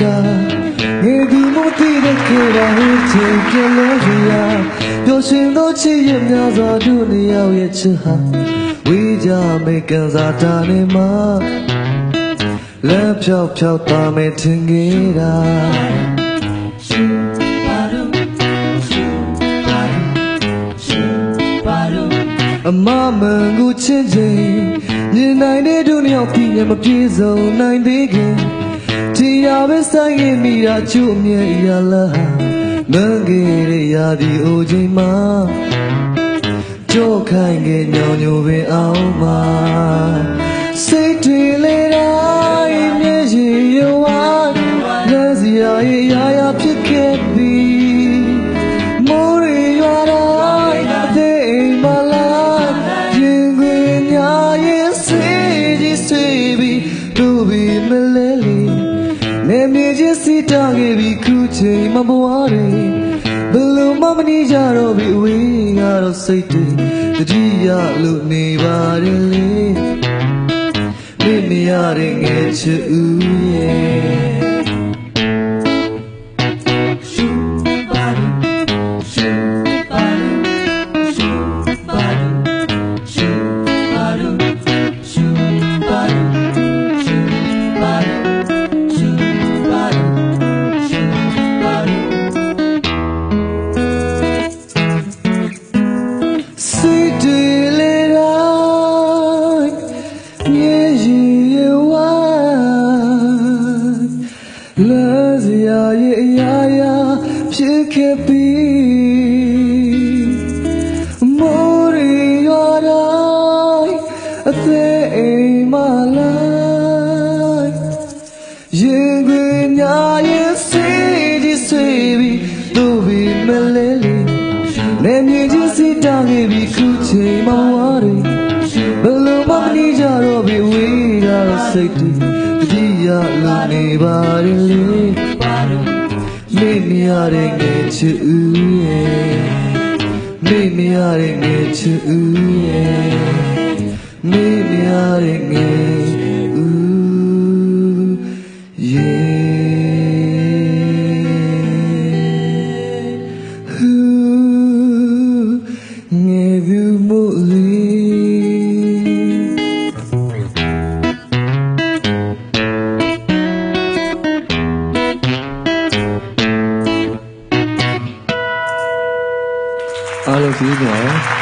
ကာငယ်ဒီမို့တည်တဲ့ခေတ်ဘာလို့ချင်ပြလဲရပျော်ရွှင်သောချစ်ရဲ့များစွာဒုနေရောက်ရဲ့ချစ်ဟာဝေးကြမေကန်စားတာနေမှာလက်ဖြောက်ဖြောက်သားမဲ့ထင်ခဲ့တာအမမန်ကိုချစ်ခြင်းမြင်နိုင်တဲ့ဒုနေရောက်တည်မြမပြေဆုံးနိုင်သေးခင် ဒီရပဲဆိုင်ရင်မိတာချို့အမြဲရလားမန်ကြီးရရသည်အိုချိန်မှာကြောက်ခိုင်ခဲ့ညောင်ညိုပင်အောင်မှာ နေမြေချင်းစီတာခဲ့ပြီးခုချိန်မဘွားတွေဘယ်လိုမှမနေကြတော့ပြီအဝေးကတော့စိတ်တွေတတိယလို့နေပါတယ်လေမိမရတဲ့ငယ်ချစ်ဦးရဲ့ ခဲ့ပြီမိုးရီရွာတိုင်းအသေးအိမ်မလိုက်ရင်ခွေညာရဲ့စေးကြီးဆွေးပြီးသူ့ဘီမလဲလေနေမြေကြီးစီတာခဲ့ပြီးခုချိန်မှဝါတွေဘယ်လိုမှမနေကြတော့ပြီဝေးကတော့စိတ်တွေတတိယလို့နေပါတယ်လေ မိမရတဲ့ငယ်ချစ်ဦးရဲ့မိမရတဲ့ငယ်ချစ်ဦးရဲ့မိမရတဲ့ အားလုံးပြီးပါ